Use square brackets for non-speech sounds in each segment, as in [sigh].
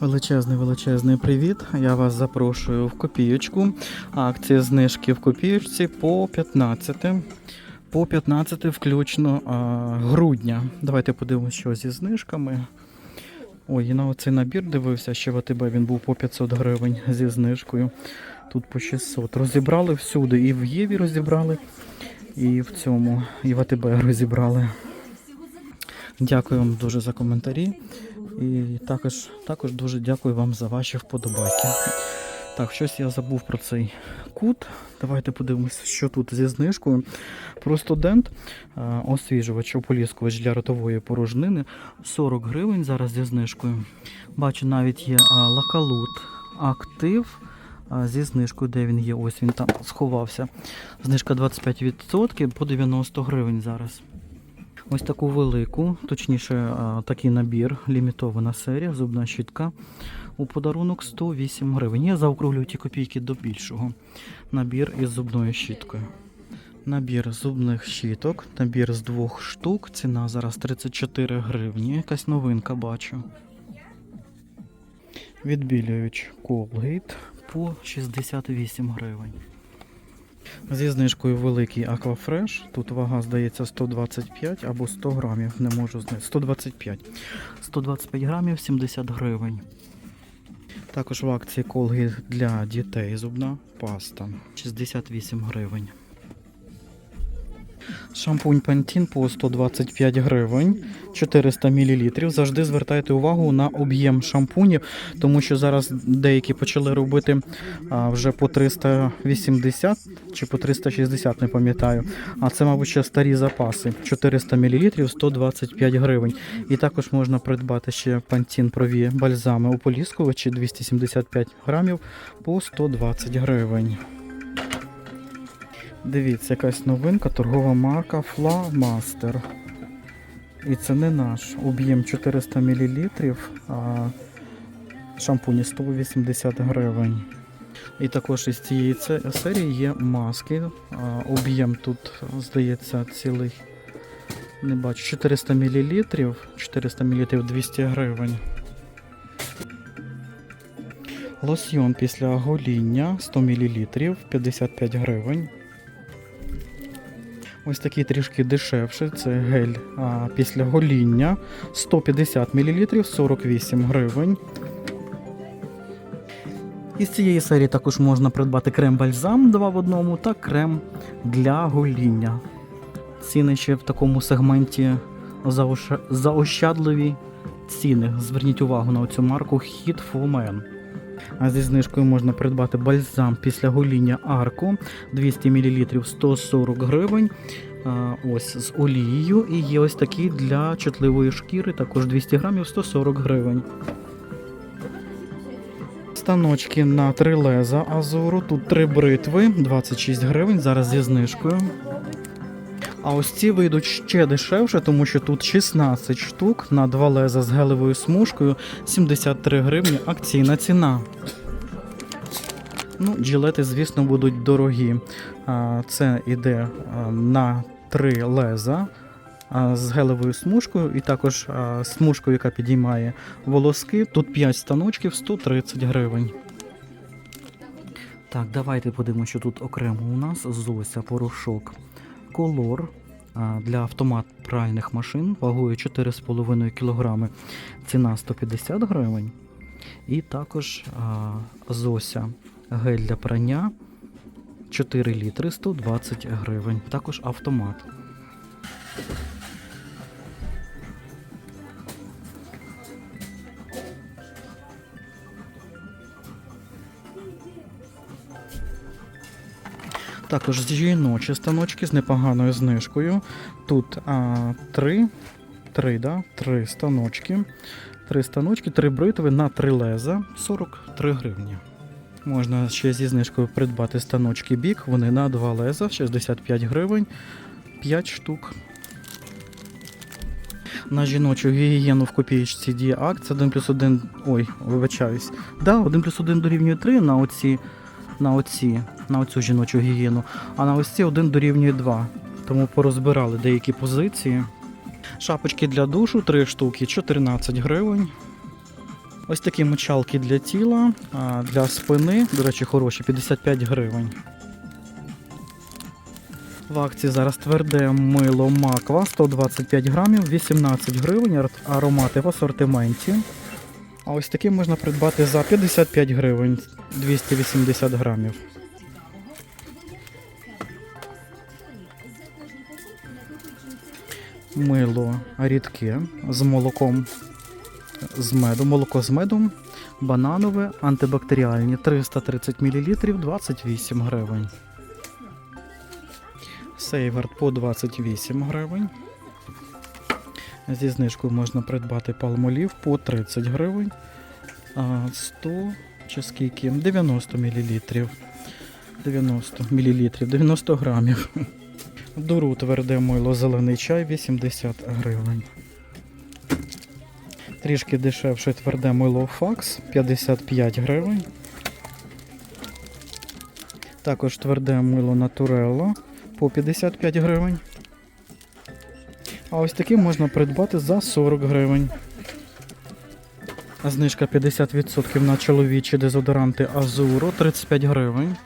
Величезний величезний привіт. Я вас запрошую в копієчку. Акція знижки в копієчці по 15. По 15 включно а, грудня. Давайте подивимося, що зі знижками. Ой, і на оцей набір дивився, ще в АТБ він був по 500 гривень зі знижкою. Тут по 600. Розібрали всюди. І в Єві розібрали, і в цьому, і в АТБ розібрали. Дякую вам дуже за коментарі. І також, також дуже дякую вам за ваші вподобайки. Так, щось я забув про цей кут. Давайте подивимося, що тут зі знижкою. Про студент освіжувач, ополіскувач для ротової порожнини 40 гривень зараз зі знижкою. Бачу, навіть є лакалут актив. Зі знижкою, де він є, ось він там сховався. Знижка 25% по 90 гривень зараз. Ось таку велику, точніше, такий набір, лімітована серія, зубна щітка. У подарунок 108 гривень. Я заокруглюю ті копійки до більшого. Набір із зубною щіткою. Набір зубних щіток, набір з двох штук. Ціна зараз 34 гривні. Якась новинка бачу. Відбілюють Colgate по 68 гривень. Зі знижкою великий Аквафреш. Тут вага, здається, 125 або 100 грамів. Не можу знати. 125. 125 грамів 70 гривень. Також в акції колги для дітей зубна паста 68 гривень. Шампунь Pantene по 125 гривень, 400 мл. Завжди звертайте увагу на об'єм шампунів, тому що зараз деякі почали робити вже по 380 чи по 360, не пам'ятаю. А це, мабуть, ще старі запаси. 400 мл 125 гривень. І також можна придбати ще Pantene прові бальзами у ополіскувачі 275 грамів по 120 гривень. Дивіться, якась новинка, торгова марка Flamaster. І це не наш. Об'єм 400 мл, а шампуні 180 гривень. І також із цієї серії є маски. Об'єм тут, здається, цілий. Не бачу, 400 мл, 400 мл 200 гривень. Лосьйон після гоління 100 мл 55 гривень. Ось такий трішки дешевший. Це гель а, після гоління 150 мл 48 гривень. Із цієї серії також можна придбати крем-бальзам 2 в одному та крем для гоління. Ціни ще в такому сегменті заощадливі ціни. Зверніть увагу на цю марку Hit for Men. А зі знижкою можна придбати бальзам після гоління арку 200 мл 140 гривень. Ось з олією. І є ось такий для чутливої шкіри, також 200 грамів 140 гривень. Станочки на три леза азуру. Тут три бритви, 26 гривень, зараз зі знижкою. А ось ці вийдуть ще дешевше, тому що тут 16 штук на два леза з гелевою смужкою, 73 гривні акційна ціна. Ну, джилети, звісно, будуть дорогі. Це іде а, на три леза з гелевою смужкою, і також смужкою, яка підіймає волоски. Тут 5 станочків 130 гривень. Так, давайте подивимося, що тут окремо у нас Зося порошок. Колор для автомат пральних машин вагою 4,5 кг. Ціна 150 гривень. І також а, Зося гель для прання 4 літри 120 гривень. Також автомат. Також жіночі станочки з непоганою знижкою. Тут а, три, три, да? три станочки. Три станочки, три бритви на три леза 43 гривні. Можна ще зі знижкою придбати станочки бік. Вони на два леза 65 гривень, 5 штук. На жіночу гігієну в копієчці діє акція 1 плюс 1. Ой, вибачаюсь. Да, 1 плюс 1 дорівнює 3 на оці, на оці, на оцю жіночу гігієну. А на ось ці 1 дорівнює 2. Тому порозбирали деякі позиції. Шапочки для душу 3 штуки 14 гривень. Ось такі мочалки для тіла, для спини, до речі, хороші, 55 гривень. В акції зараз тверде мило Маква 125 грамів, 18 гривень, аромати в асортименті. А ось такі можна придбати за 55 гривень, 280 грамів. Мило рідке з молоком з медом, молоко з медом, бананове, антибактеріальні 330 мл 28 гривень. Сейвард по 28 гривень. Зі знижкою можна придбати палмолів по 30 гривень. А 100 чи скільки? 90 мл. 90 мл, 90 грамів. Дуру тверде мило зелений чай 80 гривень. Трішки дешевше тверде мило факс 55 гривень. Також тверде мило Натурелла по 55 гривень. А ось такі можна придбати за 40 гривень. Знижка 50% на чоловічі дезодоранти Азуро 35 гривень.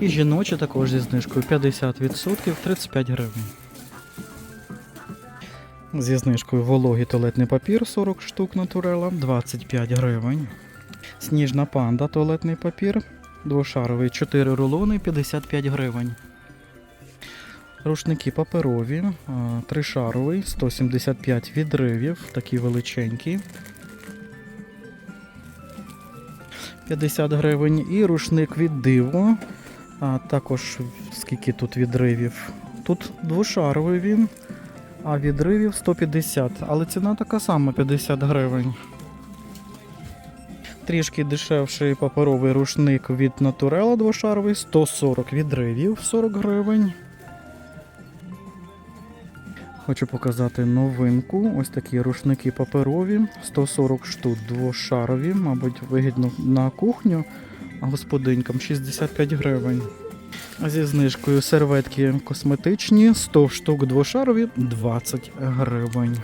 І жіночі також зі знижкою 50% 35 гривень. Зі знижкою вологий туалетний папір 40 штук натурела 25 гривень. Сніжна панда туалетний папір двошаровий 4 рулони 55 гривень. Рушники паперові, тришаровий 175 відривів, такі величенькі. 50 гривень. І рушник від диво. А також скільки тут відривів. Тут двошаровий він, а відривів 150, але ціна така сама 50 гривень. Трішки дешевший паперовий рушник від Натурела двошаровий 140 відривів 40 гривень. Хочу показати новинку. Ось такі рушники паперові, 140 штук двошарові, мабуть, вигідно на кухню, а господинькам 65 гривень. Зі знижкою серветки косметичні 100 штук двошарові 20 гривень.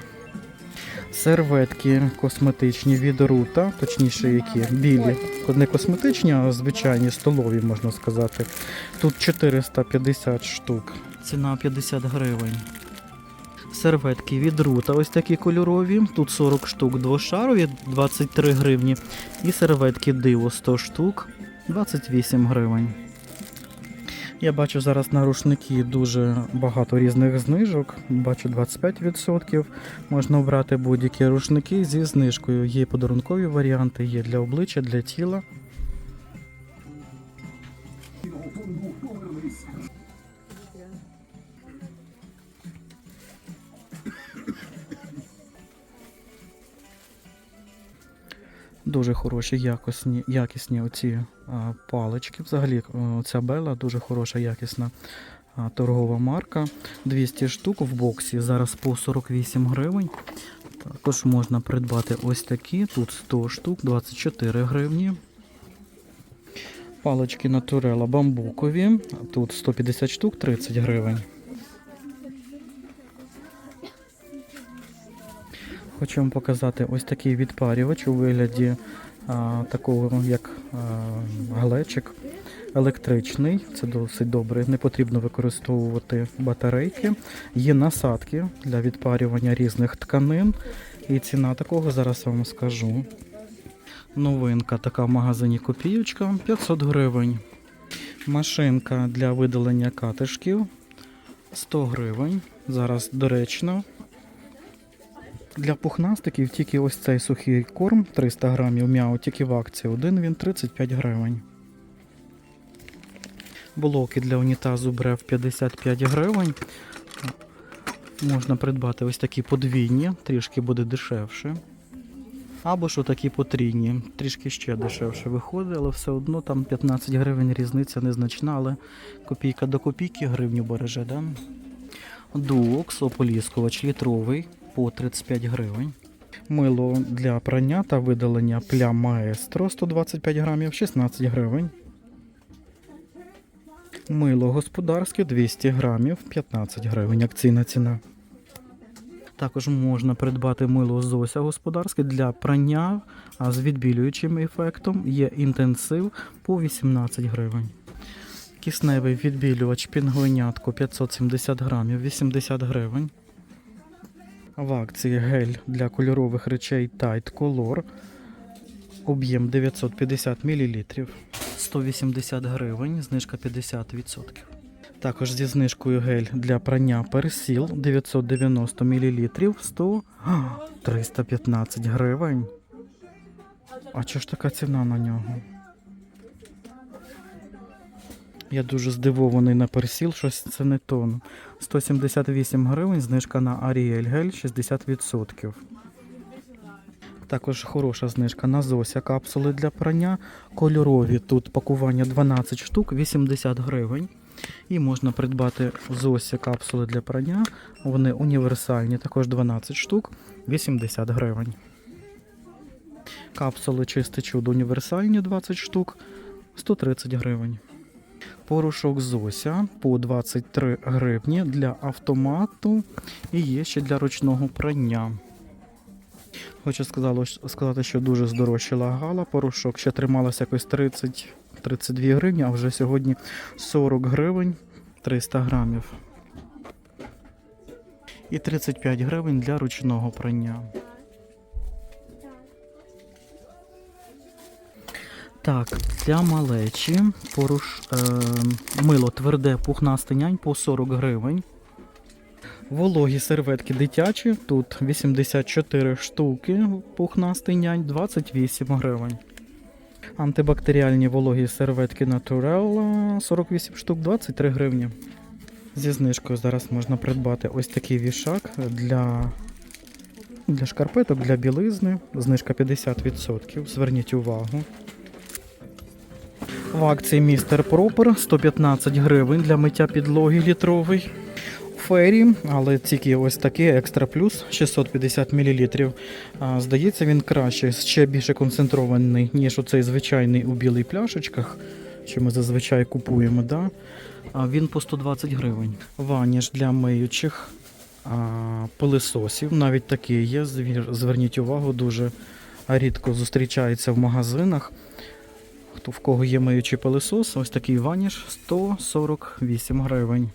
Серветки косметичні від рута, точніше, які білі, не косметичні, а звичайні столові, можна сказати. Тут 450 штук. Ціна 50 гривень. Серветки від рута, ось такі кольорові. Тут 40 штук двошарові, 23 гривні. І серветки диво 100 штук, 28 гривень. Я бачу зараз на рушники дуже багато різних знижок. Бачу 25%. Можна обрати будь-які рушники зі знижкою. Є подарункові варіанти, є для обличчя, для тіла. Дуже хороші, якісні, якісні оці а, палички. Взагалі, ця бела дуже хороша, якісна а, торгова марка. 200 штук в боксі, зараз по 48 гривень. Також можна придбати ось такі. Тут 100 штук, 24 гривні. Палички натурела бамбукові. Тут 150 штук, 30 гривень. Хочу вам показати ось такий відпарювач у вигляді а, такого, як а, глечик електричний. Це досить добре. Не потрібно використовувати батарейки. Є насадки для відпарювання різних тканин. І ціна такого зараз вам скажу. Новинка така в магазині копіючка 500 гривень. Машинка для видалення катишків 100 гривень. Зараз доречно. Для пухнастиків тільки ось цей сухий корм 300 грамів м'яу, тільки в акції. Один він 35 гривень. Блоки для унітазу брев 55 гривень. Можна придбати ось такі подвійні, трішки буде дешевше. Або ж такі потрійні, трішки ще дешевше виходить, але все одно там 15 гривень різниця незначна, але копійка до копійки гривню береже, да? Дуокс, ополіскувач літровий по 35 гривень. Мило для прання та видалення плям маестро 125 грамів 16 гривень. Мило господарське 200 грамів 15 гривень. Акційна ціна. Також можна придбати мило Зося господарське для прання з відбілюючим ефектом. Є інтенсив по 18 гривень. Кисневий відбілювач пінгвинятко 570 грамів 80 гривень. В акції гель для кольорових речей Tide Color. Об'єм 950 мл. 180 гривень, знижка 50%. Також зі знижкою гель для прання персіл 990 мл 100 А, 315 гривень. А чого ж така ціна на нього? Я дуже здивований на персіл, щось це не тон. 178 гривень, знижка на Ariel гель 60%. Також хороша знижка на Зося капсули для прання. Кольорові тут пакування 12 штук, 80 гривень. І можна придбати Зося капсули для прання. Вони універсальні, також 12 штук, 80 гривень. Капсули чисте чудо універсальні 20 штук, 130 гривень. Порошок Зося по 23 гривні для автомату і є ще для ручного прання. Хочу сказати, що дуже здорожчала гала. Порошок ще трималася якось 30-32 гривні, а вже сьогодні 40 гривень 300 грамів. І 35 гривень для ручного прання. Так, для малечі поруш, е, мило тверде пухнасте нянь по 40 гривень. Вологі серветки дитячі, тут 84 штуки, пухнастий нянь, 28 гривень. Антибактеріальні вологі серветки Naturel 48 штук, 23 гривні. Зі знижкою зараз можна придбати ось такий вішак для, для шкарпеток, для білизни. Знижка 50%. Зверніть увагу. В акції Містер Пропер 115 гривень для миття підлоги літровий. Фері, але тільки ось такий екстра плюс 650 мл. Здається, він краще, ще більше концентрований, ніж оцей звичайний у білих пляшечках, що ми зазвичай купуємо. Да? А він по 120 гривень. Ваніш для миючих а, пилисосів, навіть такий є. Зверніть увагу, дуже рідко зустрічається в магазинах. Хто в кого є миючий пилисос, ось такий ваніш 148 гривень.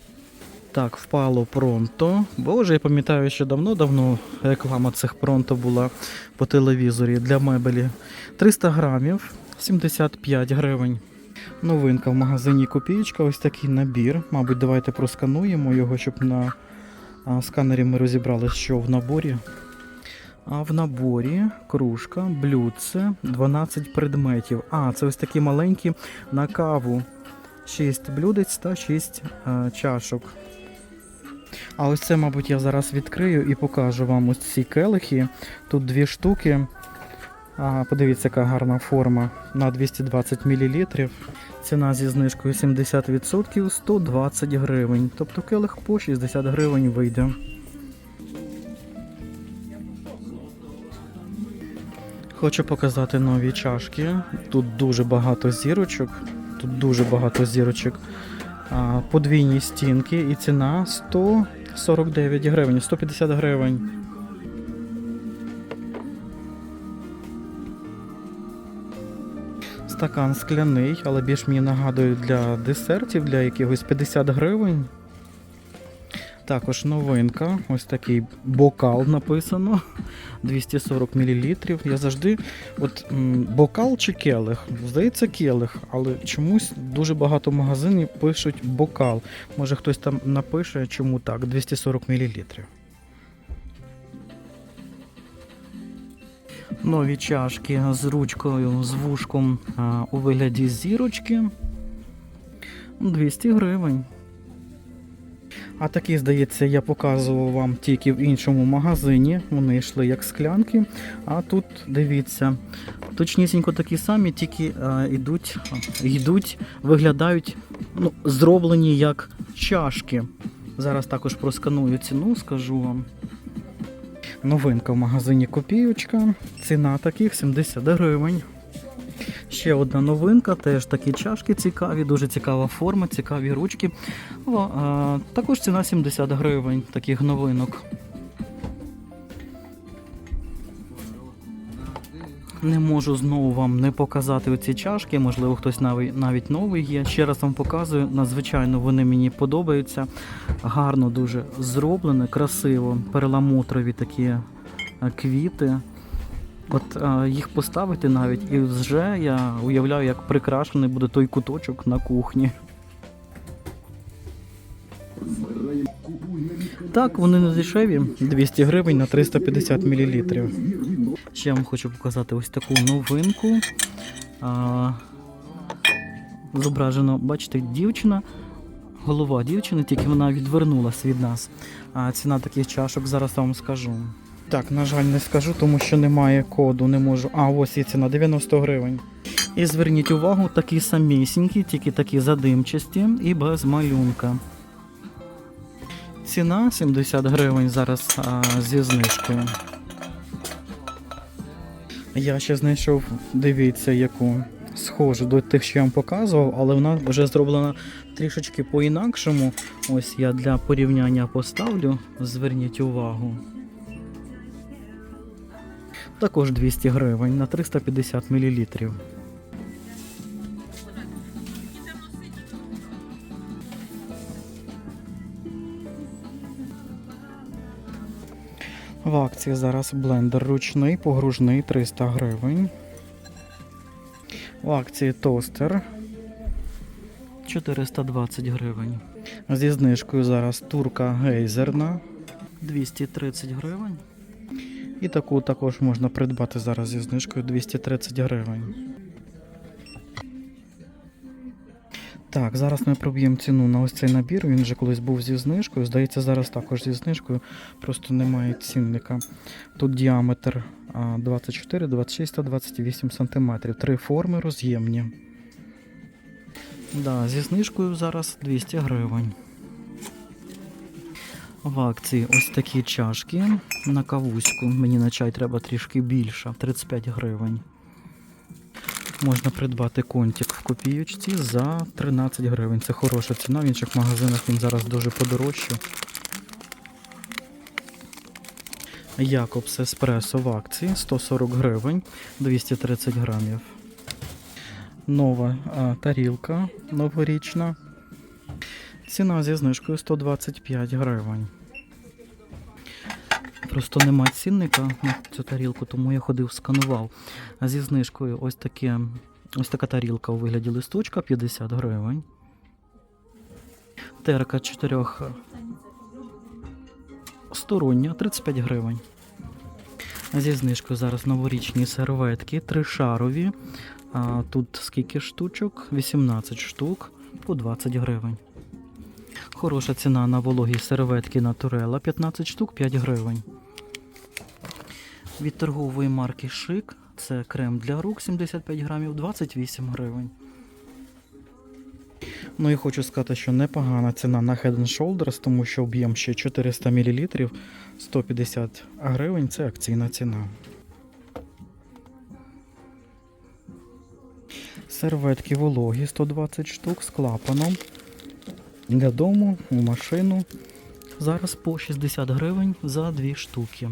Так, впало пронто. Боже, я пам'ятаю, що давно-давно реклама цих пронто була по телевізорі для мебелі. 300 грамів, 75 гривень. Новинка в магазині Копієчка, ось такий набір. Мабуть, давайте проскануємо його, щоб на сканері ми розібрали, що в наборі. А в наборі кружка, блюдце, 12 предметів. А, це ось такі маленькі на каву. 6 блюдець та 6 а, чашок. А ось це, мабуть, я зараз відкрию і покажу вам ось ці келихи. Тут дві штуки. А, подивіться, яка гарна форма на 220 мл. Ціна зі знижкою 70% 120 гривень. Тобто келих по 60 гривень вийде. Хочу показати нові чашки. Тут дуже багато зірочок. Тут дуже багато зірочок. Подвійні стінки і ціна 149 гривень, 150 гривень. Стакан скляний, але більш мені нагадує для десертів, для якихось 50 гривень. Також новинка, ось такий бокал написано. 240 мл. Я завжди, от бокал чи келих? Здається, келих, але чомусь дуже багато магазинів пишуть бокал. Може хтось там напише, чому так, 240 мл. Нові чашки з ручкою, з вушком у вигляді зірочки. 200 гривень. А такі, здається, я показував вам тільки в іншому магазині. Вони йшли як склянки. А тут дивіться, точнісінько такі самі, тільки е, йдуть, йдуть, виглядають ну, зроблені як чашки. Зараз також просканую ціну, скажу вам. Новинка в магазині Копіючка. Ціна таких 70 гривень. Ще одна новинка, теж такі чашки цікаві, дуже цікава форма, цікаві ручки. Також ціна 70 гривень таких новинок. Не можу знову вам не показати оці чашки, можливо, хтось навіть навіть новий є. Ще раз вам показую. Надзвичайно вони мені подобаються. Гарно дуже зроблене, красиво, перламутрові такі е, квіти. От е, їх поставити навіть, і вже я уявляю, як прикрашений буде той куточок на кухні. Так, вони не дешеві, 200 гривень на 350 мл. Ще я вам хочу показати ось таку новинку. А, зображено, бачите, дівчина, голова дівчини, тільки вона відвернулась від нас. А ціна таких чашок зараз вам скажу. Так, на жаль, не скажу, тому що немає коду, не можу. А, ось є ціна 90 гривень. І зверніть увагу, такі самісінькі, тільки такі задимчасті і без малюнка. Ціна 70 гривень зараз а, зі знижкою. Я ще знайшов, дивіться, яку схожу до тих, що я вам показував, але вона вже зроблена трішечки по-інакшому. Ось я для порівняння поставлю. Зверніть увагу. Також 200 гривень на 350 мл. В акції зараз блендер ручний, погружний 300 гривень. В акції тостер 420 гривень. Зі знижкою зараз турка гейзерна 230 гривень. І таку також можна придбати зараз зі знижкою 230 гривень. Так, зараз ми проб'ємо ціну на ось цей набір. Він вже колись був зі знижкою. Здається, зараз також зі знижкою, просто немає цінника. Тут діаметр 24, 26 та 28 см. Три форми роз'ємні. Да, зі знижкою зараз 200 гривень. В акції ось такі чашки на кавуську. Мені на чай треба трішки більше, 35 гривень. Можна придбати контик в копійочці за 13 гривень. Це хороша ціна. В інших магазинах він зараз дуже подорожчав. Якобс Еспресо в акції 140 гривень 230 грамів. Нова а, тарілка новорічна. Ціна зі знижкою 125 гривень. Просто нема цінника на цю тарілку, тому я ходив, сканував. Зі знижкою ось таке, ось така тарілка у вигляді листочка 50 гривень. Терка 4 стороння 35 гривень. Зі знижкою зараз новорічні серветки, тришарові. А тут скільки штучок? 18 штук по 20 гривень. Хороша ціна на вологі серветки Naturella 15 штук 5 гривень. Від торгової марки Шик це крем для рук 75 грамів 28 гривень. Ну і хочу сказати, що непогана ціна на Head and Shoulders, тому що об'єм ще 400 мл 150 гривень це акційна ціна. Серветки вологі 120 штук з клапаном. Для дому, у машину. Зараз по 60 гривень за 2 штуки.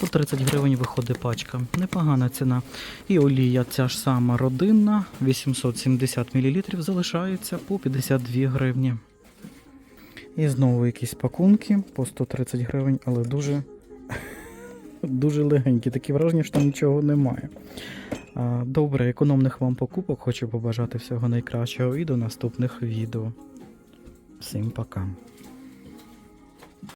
По 30 гривень виходить пачка. Непогана ціна. І олія ця ж сама родинна, 870 мл, залишається по 52 гривні. І знову якісь пакунки по 130 гривень, але дуже, [laughs] дуже легенькі. Такі враження, що там нічого немає. Добре, економних вам покупок. Хочу побажати всього найкращого і до наступних відео. Всім пока.